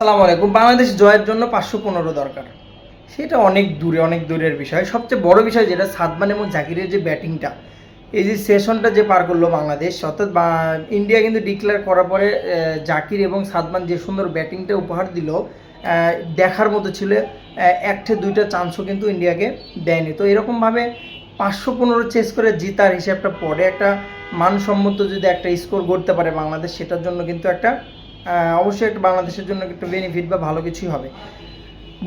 আসসালামু আলাইকুম। বাংলাদেশ জয়ের জন্য পাঁচশো পনেরো দরকার। সেটা অনেক দূরে, অনেক দূরের বিষয়। সবচেয়ে বড় বিষয় যেটা সাদমান এবং জাকিরের যে ব্যাটিংটা, এই যে সেশনটা যে পার করল বাংলাদেশ, অর্থাৎ ইন্ডিয়া কিন্তু ডিক্লেয়ার করার পরে জাকির এবং সাদমান যে সুন্দর ব্যাটিংটা উপহার দিল দেখার মতো ছিল একটা দুইটা চান্সও কিন্তু ইন্ডিয়াকে দেয়নি। তো এরকমভাবে পাঁচশো পনেরো চেস করে জিতার হিসাবটা পরে একটা মানসম্মত যদি একটা স্কোর করতে পারে বাংলাদেশ, সেটার জন্য কিন্তু একটা অবশ্যই একটা বাংলাদেশের জন্য একটা বেনিফিট বা ভালো কিছুই হবে।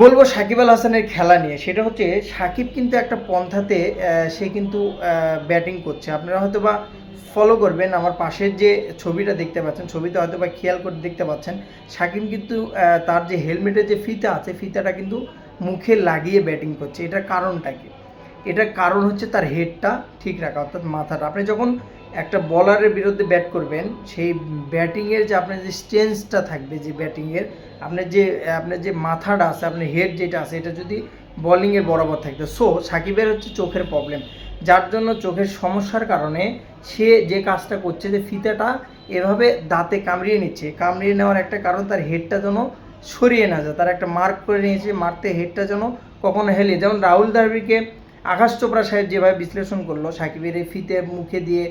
বলব সাকিব আল হাসানের খেলা নিয়ে। সেটা হচ্ছে সাকিব কিন্তু একটা পন্থাতে সে কিন্তু ব্যাটিং করছে। আপনারা হয়তো বা ফলো করবেন আমার পাশের যে ছবিটা দেখতে পাচ্ছেন ছবিতে হয়তো বা খেয়াল করে দেখতে পাচ্ছেন। সাকিব কিন্তু তার যে হেলমেটের যে ফিতা আছে, ফিতাটা কিন্তু মুখে লাগিয়ে ব্যাটিং করছে। এটার কারণটা কি? এটার কারণ হচ্ছে তার হেডটা ঠিক রাখা, অর্থাৎ মাথাটা। আপনি যখন একটা বলারের বিরুদ্ধে ব্যাট করবেন, সেই ব্যাটিংয়ের যে আপনার যে স্টেন্সটা থাকবে যে ব্যাটিংয়ের আপনার যে আপনার যে মাথাটা আছে, আপনার হেড যেটা আছে, এটা যদি বলিংয়ের বরাবর থাকতো। সো সাকিবের হচ্ছে চোখের প্রবলেম যার জন্য চোখের সমস্যার কারণে সে যে কাজটা করছে যে ফিতাটা এভাবে দাঁতে কামড়িয়ে নিচ্ছে। কামড়িয়ে নেওয়ার একটা কারণ তার হেডটা যেন সরিয়ে না যায়, তার একটা মার্ক করে নিয়েছে, মারতে হেডটা যেন কখনো হেলে যেমন রাহুল দ্রাবিড়কে আকাশ চোপড়া সাহেব যেভাবে বিশ্লেষণ করল, সাকিবের এই ফিতে মুখে দিয়ে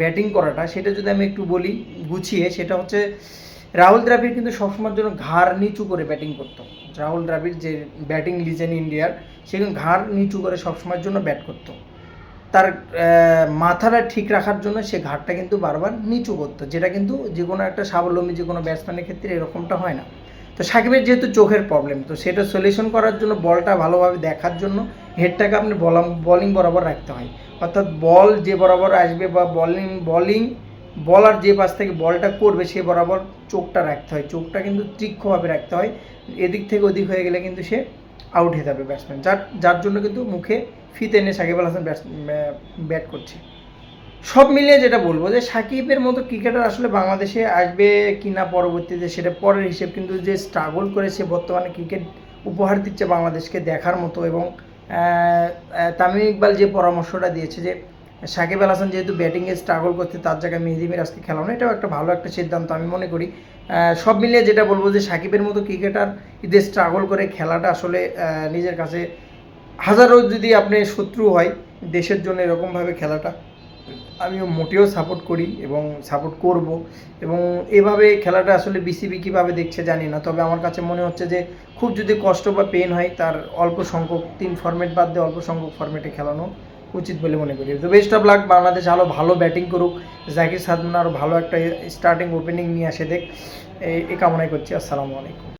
ব্যাটিং করাটা, সেটা যদি আমি একটু বলি, গুছিয়ে, সেটা হচ্ছে রাহুল দ্রাবিড় কিন্তু সবসময়ের জন্য ঘাড় নিচু করে ব্যাটিং করতো। রাহুল দ্রাবিড় যে ব্যাটিং লিজেন্ড ইন্ডিয়ার সে কিন্তু ঘাড় নিচু করে সবসময়ের জন্য ব্যাট করতো। তার মাথাটা ঠিক রাখার জন্য সে ঘাটটা কিন্তু বারবার নিচু করতো, যেটা কিন্তু যে কোনো একটা স্বাবলম্বী যে কোনো ব্যাটসম্যানের ক্ষেত্রে এরকমটা হয় না। তো সাকিবের যেহেতু চোখের প্রবলেম তো সেটা সলিউশন করার জন্য বলটা ভালোভাবে দেখার জন্য হেডটাকে আপনি বলিং বরাবর রাখতে হয়। অর্থাৎ বল যে বরাবর আসবে বা বলিং বলিং বলার যে পাশ থেকে বলটা করবে সে বরাবর চোখটা রাখতে হয়। চোখটা কিন্তু তীক্ষ্ণভাবে রাখতে হয়। এদিক থেকে ওদিক হয়ে গেলে কিন্তু সে আউট হয়ে যাবে ব্যাটসম্যান যার যার জন্য কিন্তু মুখে ফিতে এনে সাকিব আল হাসান ব্যাট করছে। সব মিলিয়ে যেটা বলব যে সাকিবের মতো ক্রিকেটার আসলে বাংলাদেশে আসবে কিনা পরবর্তীতে সেটা পরের হিসেব, কিন্তু যে স্ট্রাগল করে সে বর্তমানে ক্রিকেট উপহার দিচ্ছে বাংলাদেশকে দেখার মতো এবং তামিম ইকবাল যে পরামর্শটা দিয়েছে যে সাকিব আল হাসান যেহেতু ব্যাটিংয়ে স্ট্রাগল করতে তার জায়গায় মেহেদি মিরাজকে খেলানো, এটাও একটা ভালো একটা সিদ্ধান্ত আমি মনে করি। সব মিলিয়ে যেটা বলব যে সাকিবের মতো ক্রিকেটার যে স্ট্রাগল করে খেলাটা আসলে নিজের কাছে হাজারো যদি আপনি শত্রু হয়, দেশের জন্য এরকমভাবে খেলাটা আমিও মোটেও সাপোর্ট করি এবং সাপোর্ট করব। এবং এভাবে খেলাটা আসলে বিসিবি কীভাবে দেখছে জানি না। তবে আমার কাছে মনে হচ্ছে যে, খুব যদি কষ্ট বা পেন হয়, তার অল্প সংখ্যক তিন ফর্মেট বাদ দিয়ে অল্প সংখ্যক ফর্মেটে খেলানো উচিত বলে মনে করি। তো বেস্ট অফ লাক বাংলাদেশ আরও ভালো ব্যাটিং করুক। জাকির সাদমান আরও ভালো একটা স্টার্টিং ওপেনিং নিয়ে আসে দেখ। এই কামনাই করছি। আসসালামু আলাইকুম।